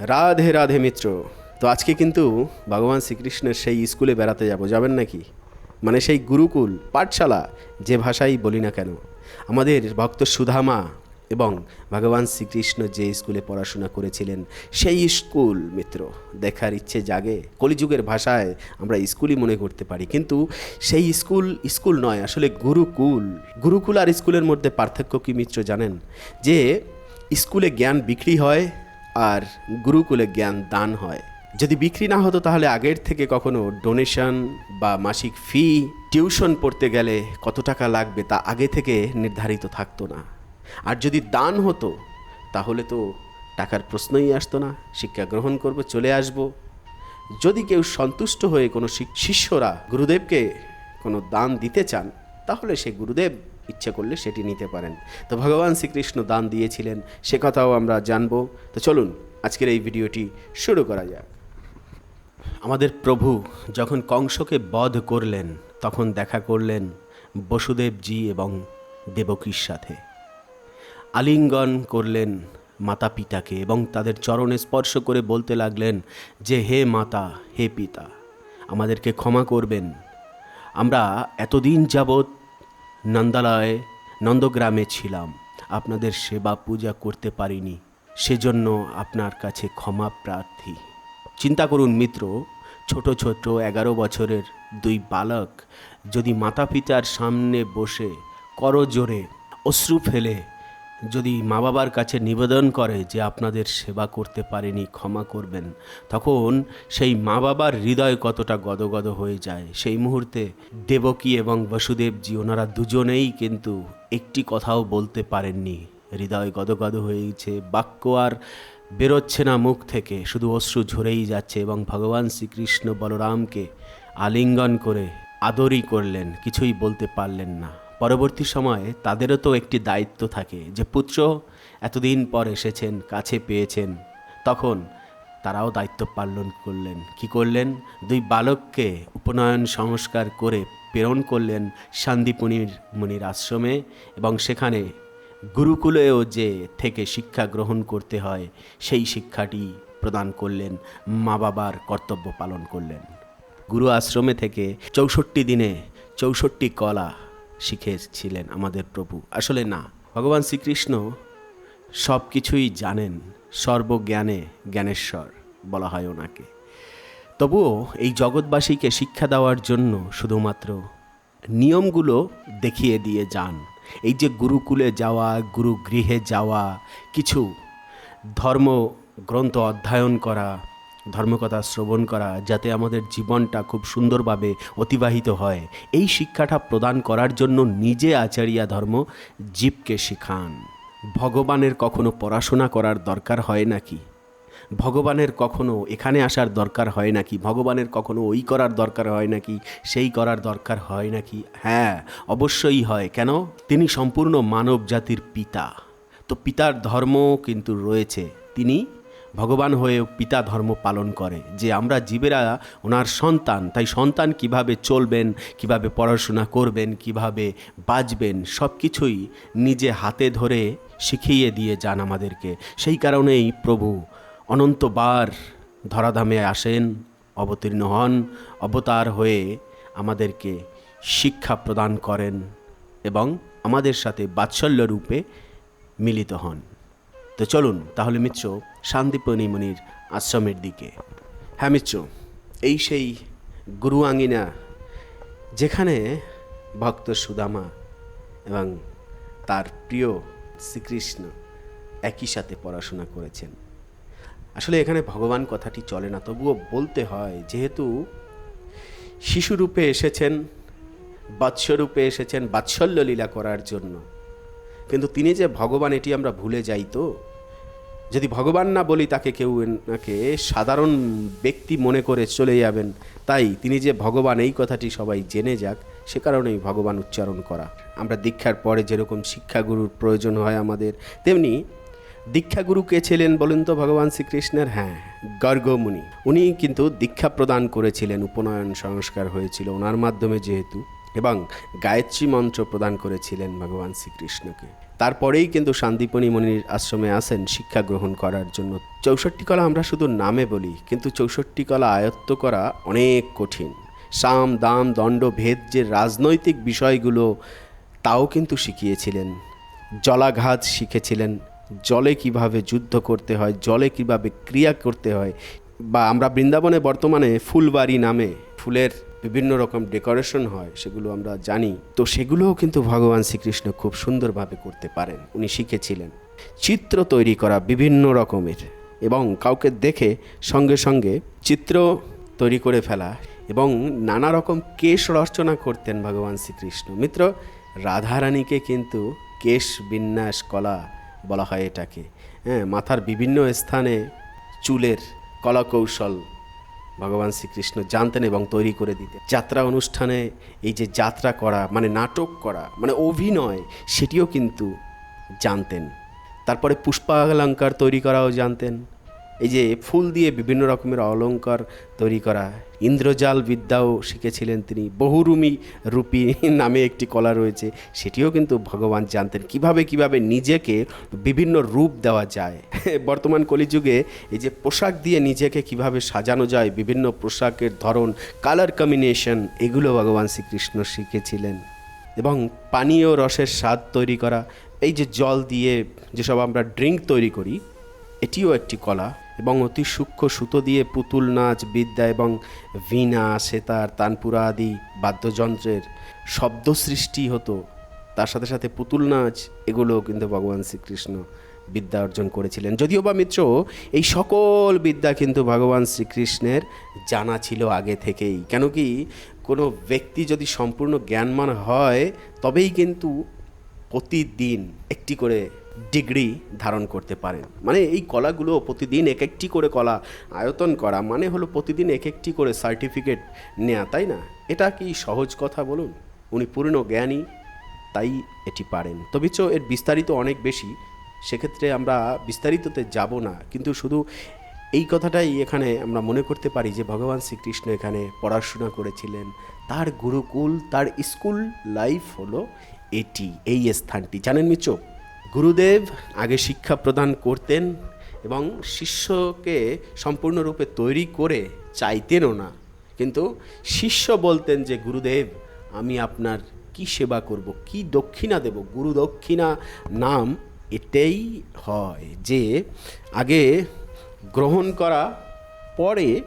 রাধে রাধে মিত্র। তো আজকে কিন্তু ভগবান শ্রীকৃষ্ণের সেই স্কুলে বেড়াতে যাব। যাবেন নাকি? মানে সেই গুরুকুল, পাঠশালা, যে ভাষাই বলি না কেন। আমাদের ভক্ত সুধামা এবং ভগবান শ্রীকৃষ্ণ যে স্কুলে পড়াশোনা করেছিলেন, সেই স্কুল মিত্র, দেখার ইচ্ছে জাগে। কলিযুগের ভাষায় আমরা স্কুলই মনে করতে পারি। কিন্তু সেই স্কুল স্কুল নয়, আসলে গুরুকুল। গুরুকুল আর স্কুলের মধ্যে পার্থক্য কি মিত্র জানেন? যে স্কুলে জ্ঞান বিক্রি হয় আর গুরুকুলে জ্ঞান দান হয়। যদি বিক্রি না হতো তাহলে আগের থেকে কখনো ডোনেশন বা মাসিক ফি টিউশন পড়তে গেলে কত টাকা লাগবে তা আগে থেকে নির্ধারিত থাকতো না। আর যদি দান হতো, তাহলে তো টাকার প্রশ্নই আসতো না, শিক্ষা গ্রহণ করব, চলে আসব। যদি কেউ সন্তুষ্ট হয়ে কোনো শিষ্যরা গুরুদেবকে কোনো দান দিতে চান, তাহলে সে গুরুদেব ইচ্ছে করলে সেটি নিতে পারেন। তো ভগবান শ্রীকৃষ্ণ দান দিয়েছিলেন, সে কথাও আমরা জানব। তো চলুন, আজকের এই ভিডিওটি শুরু করা যাক। আমাদের প্রভু যখন কংসকে বধ করলেন, তখন দেখা করলেন বসুদেবজি এবং দেবকীর সাথে। আলিঙ্গন করলেন মাতা পিতাকে এবং তাদের চরণে স্পর্শ করে বলতে লাগলেন যে, হে মাতা, হে পিতা, আমাদেরকে ক্ষমা করবেন। আমরা এতদিন যাবৎ নন্দালয়ে নন্দগ্রামে ছিলাম। আপনাদের সেবা পূজা করতে পারিনি, সেজন্য আপনার কাছে ক্ষমা প্রার্থী। চিন্তা করুন মিত্র, ছোট ছোট এগারো বছরের দুই বালক যদি মাতা পিতার সামনে বসে করজোরে অশ্রু ফেলে যদি মা বাবার কাছে নিবেদন করে যে আপনাদের সেবা করতে পারেনি, ক্ষমা করবেন, তখন সেই মা বাবার হৃদয় কতটা গদগদ হয়ে যায়। সেই মুহূর্তে দেবকী এবং বসুদেবজি, ওনারা দুজনেই কিন্তু একটি কথাও বলতে পারেননি। হৃদয় গদগদ হয়েছে, বাক্য আর বেরোচ্ছে না মুখ থেকে, শুধু অশ্রু ঝরেই যাচ্ছে এবং ভগবান শ্রীকৃষ্ণ বলরামকে আলিঙ্গন করে আদরই করলেন, কিছুই বলতে পারলেন না। পরবর্তী সময়ে তাদেরও তো একটি দায়িত্ব থাকে যে, পুত্র, এতদিন পর এসেছেন, কাছে পেয়েছেন। তখন তারাও দায়িত্ব পালন করলেন। কি করলেন? দুই বালককে উপনয়ন সংস্কার করে প্রেরণ করলেন শান্তিপুনির মুনির আশ্রমে এবং সেখানে গুরুকুলেও যে থেকে শিক্ষা গ্রহণ করতে হয়, সেই শিক্ষাটি প্রদান করলেন, মা বাবার কর্তব্য পালন করলেন। গুরু আশ্রমে থেকে চৌষট্টি দিনে চৌষট্টি কলা শিখেছিলেন আমাদের প্রভু। আসলে না, ভগবান শ্রীকৃষ্ণ সব কিছুই জানেন, সর্বজ্ঞানে জ্ঞানেশ্বর বলা হয় ওনাকে। তবুও এই জগৎবাসীকে শিক্ষা দেওয়ার জন্য শুধুমাত্র নিয়মগুলো দেখিয়ে দিয়ে যান। এই যে গুরুকুলে যাওয়া, গুরুগৃহে যাওয়া, কিছু ধর্ম গ্রন্থ অধ্যয়ন করা ধর্মকথা শ্রবণ করা যাতে আমাদের জীবনটা খুব সুন্দরভাবে অতিবাহিত হয়। এই শিক্ষাটা প্রদান করার জন্য নিজে আচারিয়া ধর্ম জীবকে শিখান। ভগবানের কখনো পড়াশোনা করার দরকার হয় নাকি? ভগবানের কখনো এখানে আসার দরকার হয় নাকি? ভগবানের কখনো ওই করার দরকার হয় নাকি? সেই করার দরকার হয় নাকি? হ্যাঁ অবশ্যই হয়। কেন? তিনি সম্পূর্ণ মানব জাতির পিতা। তো পিতার ধর্ম কিন্তু রয়েছে। তিনি ভগবান হয়ে পিতা ধর্ম পালন করে, যে আমরা জীবেরা ওনার সন্তান, তাই সন্তান কীভাবে চলবেন, কীভাবে পড়াশোনা করবেন, কীভাবে বাঁচবেন সব কিছুই নিজে হাতে ধরে শিখিয়ে দিয়ে যান আমাদেরকে। সেই কারণেই প্রভু অনন্তবার ধরাধামে আসেন, অবতীর্ণ হন, অবতার হয়ে আমাদেরকে শিক্ষা প্রদান করেন এবং আমাদের সাথে বাৎসল্য রূপে মিলিত হন। তো চলুন, তাহলে মিত্র শান্তিপনি মুনির আশ্রমের দিকে। হ্যাঁ মিত্র এই সেই গুরু আঙ্গিনা যেখানে ভক্ত সুদামা এবং তার প্রিয় শ্রীকৃষ্ণ একই সাথে পড়াশোনা করেছেন। আসলে এখানে ভগবান কথাটি চলে না, তবুও বলতে হয়, যেহেতু শিশুরূপে এসেছেন বাৎসরূপে এসেছেন, বাৎসল্য লীলা করার জন্য। কিন্তু তিনি যে ভগবান, এটি আমরা ভুলে যাই তো। যদি ভগবান না বলি তাকে কেউ নাকে সাধারণ ব্যক্তি মনে করে চলে যাবেন। তাই তিনি যে ভগবান, এই কথাটি সবাই জেনে যাক। সে কারণেই ভগবান উচ্চারণ করা। আমরা দীক্ষার পরে যেরকম শিক্ষাগুরুর প্রয়োজন হয় আমাদের, তেমনি দীক্ষাগুরু কে ছিলেন বলুন তো ভগবান শ্রীকৃষ্ণের? হ্যাঁ গর্গমুনি। উনি কিন্তু দীক্ষা প্রদান করেছিলেন, উপনয়ন সংস্কার হয়েছিল ওনার মাধ্যমে যেহেতু, এবং গায়ত্রী মন্ত্র প্রদান করেছিলেন ভগবান শ্রীকৃষ্ণকে। তারপরেই কিন্তু শান্তিপণি মনির আশ্রমে আসেন শিক্ষা গ্রহণ করার জন্য। চৌষট্টি কলা আমরা শুধু নামে বলি, কিন্তু চৌষট্টি কলা আয়ত্ত করা অনেক কঠিন। সাম, দাম, দণ্ড, ভেদ যে রাজনৈতিক বিষয়গুলো, তাও কিন্তু শিখিয়েছিলেন। জলাঘাত শিখেছিলেন, জলে কীভাবে যুদ্ধ করতে হয়, জলে কীভাবে ক্রিয়া করতে হয়, বা আমরা বৃন্দাবনে বর্তমানে ফুলবাড়ি নামে ফুলের বিভিন্ন রকম ডেকোরেশন হয়, সেগুলো আমরা জানি। তো সেগুলোও কিন্তু ভগবান শ্রীকৃষ্ণ খুব সুন্দরভাবে করতে পারেন। উনি শিখেছিলেন চিত্র তৈরি করা বিভিন্ন রকমের এবং কাউকে দেখে সঙ্গে সঙ্গে চিত্র তৈরি করে ফেলা এবং নানা রকম কেশ রচনা করতেন ভগবান শ্রীকৃষ্ণ। মিত্র, রাধারানীকে কিন্তু কেশ বিন্যাস কলা বলা হয় এটাকে। হ্যাঁ মাথার বিভিন্ন স্থানে চুলের কলা কৌশল ভগবান শ্রীকৃষ্ণ জানতেন এবং তৈরি করে দিতেন। যাত্রা অনুষ্ঠানে এই যে যাত্রা করা মানে নাটক করা মানে অভিনয়, সেটিও কিন্তু জানতেন। তারপরে পুষ্পালঙ্কার তৈরি করাও জানতেন। এই যে ফুল দিয়ে বিভিন্ন রকমের অলঙ্কার তৈরি করা। ইন্দ্রজাল বিদ্যাও শিখেছিলেন তিনি। বহুরূপী রূপী নামে একটি কলা রয়েছে। সেটিও কিন্তু ভগবান জানতেন। কীভাবে কীভাবে নিজেকে বিভিন্ন রূপ দেওয়া যায়? বর্তমান কলিযুগে এই যে পোশাক দিয়ে নিজেকে কীভাবে সাজানো যায়, বিভিন্ন পোশাকের ধরন কালার কম্বিনেশন এগুলো ভগবান শ্রীকৃষ্ণ শিখেছিলেন। এবং পানীয় রসের স্বাদ তৈরি করা, এই যে জল দিয়ে যেসব আমরা ড্রিঙ্ক তৈরি করি, এটিও একটি কলা। এবং অতি সূক্ষ্ম সুতো দিয়ে পুতুল নাচ, বিদ্যা এবং বীণা সেতার, তানপুরা আদি বাদ্যযন্ত্রের শব্দ সৃষ্টি হতো। তার সাথে সাথে পুতুল নাচ, এগুলোও কিন্তু ভগবান শ্রীকৃষ্ণ বিদ্যা অর্জন করেছিলেন। যদিও বা মিত্র, এই সকল বিদ্যা কিন্তু ভগবান শ্রীকৃষ্ণের জানা ছিল আগে থেকেই। কেন কি, কোনো ব্যক্তি যদি সম্পূর্ণ জ্ঞানমান হয়, তবেই কিন্তু প্রতিদিন একটি করে ডিগ্রি ধারণ করতে পারেন। মানে এই কলাগুলো প্রতিদিন এক একটি করে কলা আয়তন করা মানে হলো প্রতিদিন এক একটি করে সার্টিফিকেট নেওয়া তাই না? এটা কি সহজ কথা বলুন? উনি পূর্ণ জ্ঞানী, তাই এটি পারেন। তবে চো এর বিস্তারিত অনেক বেশি, সেক্ষেত্রে আমরা বিস্তারিততে যাব না। কিন্তু শুধু এই কথাটাই এখানে আমরা মনে করতে পারি যে ভগবান শ্রীকৃষ্ণ এখানে পড়াশোনা করেছিলেন। তার গুরুকুল, তার স্কুল লাইফ হলো এটি, এই স্থানটি। জানেন মিত্র গুরুদেব আগে শিক্ষা প্রদান করতেন এবং শিষ্যকে সম্পূর্ণরূপে তৈরি করে চাইতেনও না। কিন্তু শিষ্য বলতেন যে, গুরুদেব, আমি আপনার কি সেবা করব? কি দক্ষিণা দেব? গুরু দক্ষিণা নাম এটাই হয় যে, আগে গ্রহণ করা, পরে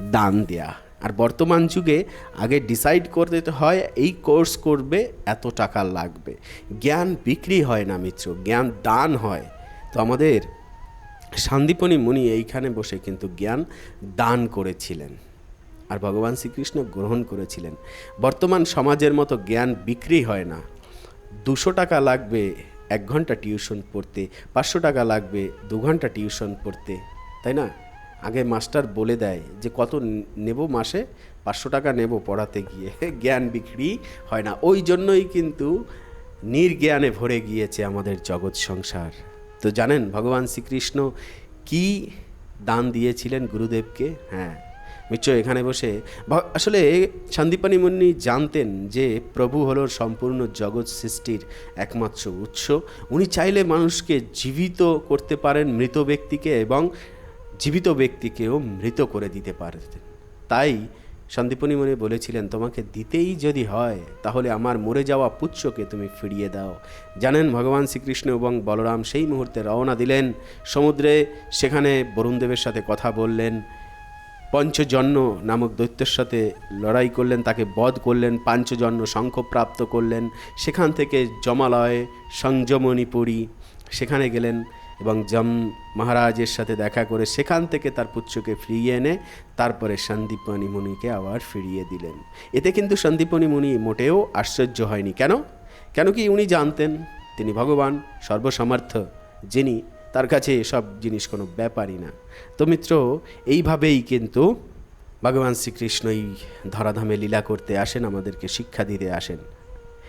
দান দেয়া। আর বর্তমান যুগে আগে ডিসাইড করে দিতে হয় এই কোর্স করবে, এত টাকা লাগবে। জ্ঞান বিক্রি হয় না মিত্র, জ্ঞান দান হয়। তো আমাদের শান্তিপনি মুনি এইখানে বসে কিন্তু জ্ঞান দান করেছিলেন। আর ভগবান শ্রীকৃষ্ণ গ্রহণ করেছিলেন। বর্তমান সমাজের মতো জ্ঞান বিক্রি হয় না। দুশো টাকা লাগবে এক ঘণ্টা টিউশন পড়তে, পাঁচশো টাকা লাগবে দু ঘণ্টা টিউশন পড়তে, তাই না? আগে মাস্টার বলে দেয় যে কত নেব মাসে? পাঁচশো টাকা নেব পড়াতে গিয়ে। জ্ঞান বিক্রি হয় না। ওই জন্যই কিন্তু নির্জ্ঞানে ভরে গিয়েছে আমাদের জগৎ সংসার। তো জানেন, ভগবান শ্রীকৃষ্ণ কি দান দিয়েছিলেন গুরুদেবকে? হ্যাঁ। মিত্র এখানে বসে আসলে সন্দীপানি মুন্নি জানতেন যে প্রভু হলো সম্পূর্ণ জগৎ সৃষ্টির একমাত্র উৎস। উনি চাইলে মানুষকে জীবিত করতে পারেন মৃত ব্যক্তিকে এবং জীবিত ব্যক্তিকেও মৃত করে দিতে পারতেন। তাই সন্দীপনী মনে বলেছিলেন, তোমাকে দিতেই যদি হয়, তাহলে আমার মরে যাওয়া পুচ্ছকে তুমি ফিরিয়ে দাও। জানেন ভগবান শ্রীকৃষ্ণ এবং বলরাম সেই মুহূর্তে রওনা দিলেন। সমুদ্রে সেখানে বরুণদেবের সাথে কথা বললেন। পঞ্চজন্য নামক দৈত্যের সাথে লড়াই করলেন, তাকে বধ করলেন, পাঞ্চজন্য শঙ্খ প্রাপ্ত করলেন। সেখান থেকে জমালয় সংযমণিপুরী সেখানে গেলেন। এবং জম মহারাজের সাথে দেখা করে সেখান থেকে তার পুত্রকে ফিরিয়ে এনে তারপরে সন্দীপনী মুনিকে আবার ফিরিয়ে দিলেন। এতে কিন্তু সন্দীপনী মুনি মোটেও আশ্চর্য হয়নি। কেন? কেন কি উনি জানতেন? তিনি ভগবান, সর্বসমর্থ, যিনি, তার কাছে এসব জিনিস কোনো ব্যাপারই না। তো মিত্র, এইভাবেই কিন্তু ভগবান শ্রীকৃষ্ণ এই ধরাধামে লীলা করতে আসেন, আমাদেরকে শিক্ষা দিতে আসেন।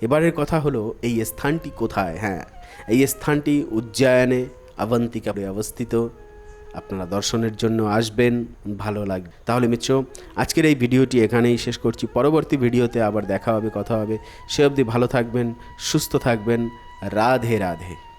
এবারের কথা হলো, এই স্থানটি কোথায়? হ্যাঁ এই স্থানটি উজ্জয়নে আবন্তিকাপুরে অবস্থিত। আপনারা দর্শনের জন্য আসবেন, ভালো লাগবে। তাহলে মিত্র, আজকের এই ভিডিওটি এখানেই শেষ করছি। পরবর্তী ভিডিওতে আবার দেখা হবে, কথা হবে। সে অবধি ভালো থাকবেন, সুস্থ থাকবেন। রাধে রাধে।